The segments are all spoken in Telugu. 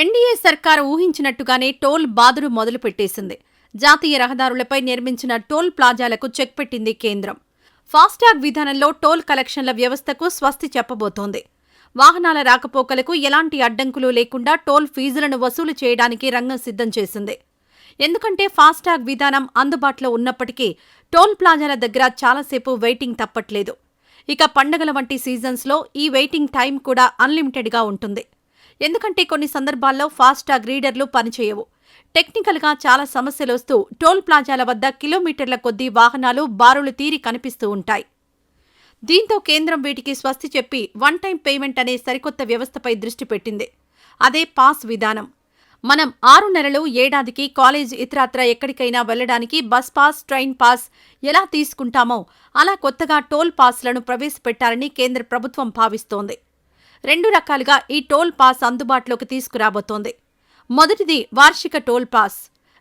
ఎన్డీఏ సర్కారు ఊహించినట్టుగానే టోల్ బాదురు మొదలుపెట్టేసింది. జాతీయ రహదారులపై నిర్మించిన టోల్ ప్లాజాలకు చెక్ పెట్టింది కేంద్రం. ఫాస్టాగ్ విధానంలో టోల్ కలెక్షన్ల వ్యవస్థకు స్వస్తి చెప్పబోతోంది. వాహనాల రాకపోకలకు ఎలాంటి అడ్డంకులు లేకుండా టోల్ ఫీజులను వసూలు చేయడానికి రంగం సిద్ధం చేసింది. ఎందుకంటే ఫాస్టాగ్ విధానం అందుబాటులో ఉన్నప్పటికీ టోల్ ప్లాజాల దగ్గర చాలాసేపు వెయిటింగ్ తప్పట్లేదు. ఇక పండగల వంటి సీజన్స్లో ఈ వెయిటింగ్ టైం కూడా అన్లిమిటెడ్గా ఉంటుంది. ఎందుకంటే కొన్ని సందర్భాల్లో ఫాస్టాగ్ రీడర్లు పనిచేయవు. టెక్నికల్గా చాలా సమస్యలు వస్తూ టోల్ ప్లాజాల వద్ద కిలోమీటర్ల కొద్దీ వాహనాలు బారులు తీరి కనిపిస్తూ ఉంటాయి. దీంతో కేంద్రం వీటికి స్వస్తి చెప్పి వన్ టైం పేమెంట్ అనే సరికొత్త వ్యవస్థపై దృష్టి పెట్టింది. అదే పాస్ విధానం. మనం ఆరు నెలలు ఏడాదికి కాలేజ్ ఇతరత్ర ఎక్కడికైనా వెళ్ళడానికి బస్ పాస్ ట్రైన్ పాస్ ఎలా తీసుకుంటామో అలా కొత్తగా టోల్ పాస్లను ప్రవేశపెట్టాలని కేంద్ర ప్రభుత్వం భావిస్తోంది. రెండు రకాలుగా ఈ టోల్ పాస్ అందుబాటులోకి తీసుకురాబోతోంది. మొదటిది వార్షిక టోల్ పాస్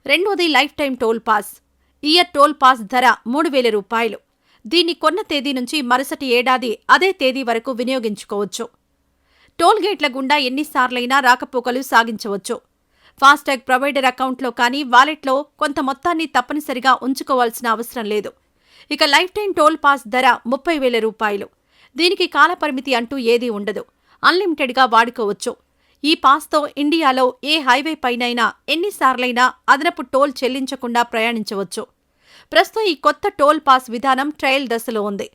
రెండోది life time toll pass. Year toll pass ధర మూడు వేల రూపాయలు. దీన్ని కొన్న తేదీ నుంచి మరుసటి ఏడాది అదే తేదీ వరకు వినియోగించుకోవచ్చు. టోల్ గేట్ల గుండా ఎన్నిసార్లైనా రాకపోకలు సాగించవచ్చు. ఫాస్టాగ్ ప్రొవైడర్ అకౌంట్లో కానీ వాలెట్లో కొంత మొత్తాన్ని తప్పనిసరిగా ఉంచుకోవాల్సిన అవసరం లేదు. ఇక లైఫ్ టైం టోల్ పాస్ ధర ముప్పై వేల రూపాయలు. దీనికి కాలపరిమితి అంటూ ఏదీ ఉండదు. అన్లిమిటెడ్గా వాడుకోవచ్చు. ఈ పాస్తో ఇండియాలో ఏ హైవే పైనైనా ఎన్నిసార్లైనా అదనపు టోల్ చెల్లించకుండా ప్రయాణించవచ్చు. ప్రస్తుతం ఈ కొత్త టోల్ పాస్ విధానం ట్రయల్ దశలో ఉంది.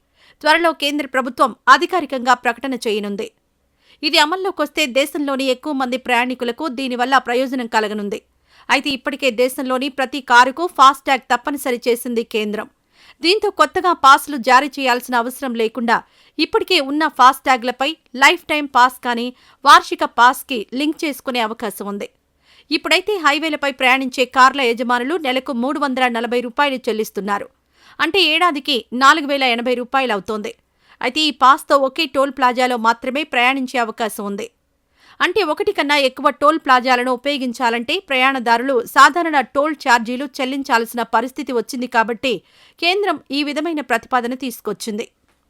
త్వరలో కేంద్ర ప్రభుత్వం అధికారికంగా ప్రకటన చేయనుంది. ఇది అమల్లోకొస్తే దేశంలోని ఎక్కువ మంది ప్రయాణికులకు దీనివల్ల ప్రయోజనం కలగనుంది. అయితే ఇప్పటికే దేశంలోని ప్రతి కారుకు ఫాస్టాగ్ తప్పనిసరి చేసింది కేంద్రం. దీంతో కొత్తగా పాస్లు జారీ చేయాల్సిన అవసరం లేకుండా ఇప్పటికే ఉన్న ఫాస్టాగ్లపై లైఫ్ టైం పాస్ కానీ వార్షిక పాస్కి లింక్ చేసుకునే అవకాశం ఉంది. ఇప్పుడైతే హైవేలపై ప్రయాణించే కార్ల యజమానులు నెలకు మూడు వందల నలభై రూపాయలు చెల్లిస్తున్నారు. అంటే ఏడాదికి నాలుగు వేల ఎనభై రూపాయలు అవుతోంది. అయితే ఈ పాస్తో ఒకే టోల్ ప్లాజాలో మాత్రమే ప్రయాణించే అవకాశం ఉంది. అంటే ఒకటి కన్నా ఎక్కువ టోల్ ప్లాజాలను ఉపయోగించాలంటే ప్రయాణదారులు సాధారణ టోల్ ఛార్జీలు చెల్లించాల్సిన పరిస్థితి వచ్చింది కాబట్టి కేంద్రం ఈ విధమైన ప్రతిపాదన తీసుకొచ్చింది.